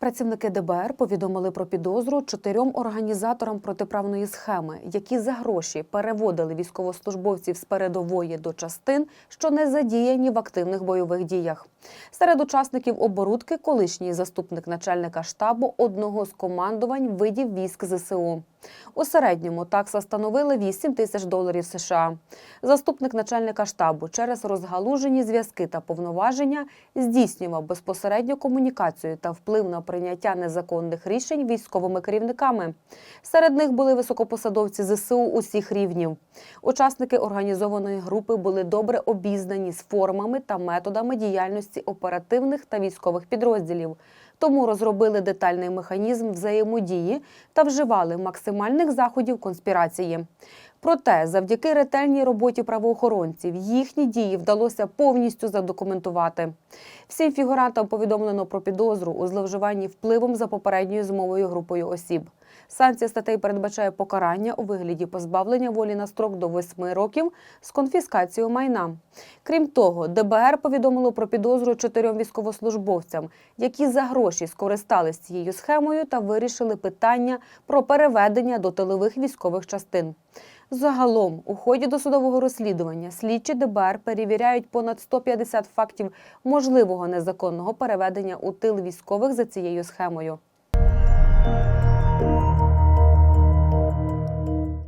Працівники ДБР повідомили про підозру чотирьом організаторам протиправної схеми, які за гроші переводили військовослужбовців з передової до частин, що не задіяні в активних бойових діях. Серед учасників оборудки колишній заступник начальника штабу одного з командувань видів військ ЗСУ. У середньому такса становила 8 тисяч доларів США. Заступник начальника штабу через розгалужені зв'язки та повноваження здійснював безпосередню комунікацію та вплив на прийняття незаконних рішень військовими керівниками. Серед них були високопосадовці ЗСУ усіх рівнів. Учасники організованої групи були добре обізнані з формами та методами діяльності оперативних та військових підрозділів. Тому розробили детальний механізм взаємодії та вживали максимальних заходів конспірації. Проте, завдяки ретельній роботі правоохоронців, їхні дії вдалося повністю задокументувати. Всім фігурантам повідомлено про підозру у зловживанні впливом за попередньою змовою групою осіб. Санкція статей передбачає покарання у вигляді позбавлення волі на строк до 8 років з конфіскацією майна. Крім того, ДБР повідомило про підозру чотирьом військовослужбовцям, які за гроші скористались цією схемою та вирішили питання про переведення до тилових військових частин. Загалом, у ході досудового розслідування слідчі ДБР перевіряють понад 150 фактів можливого незаконного переведення у тил військових за цією схемою.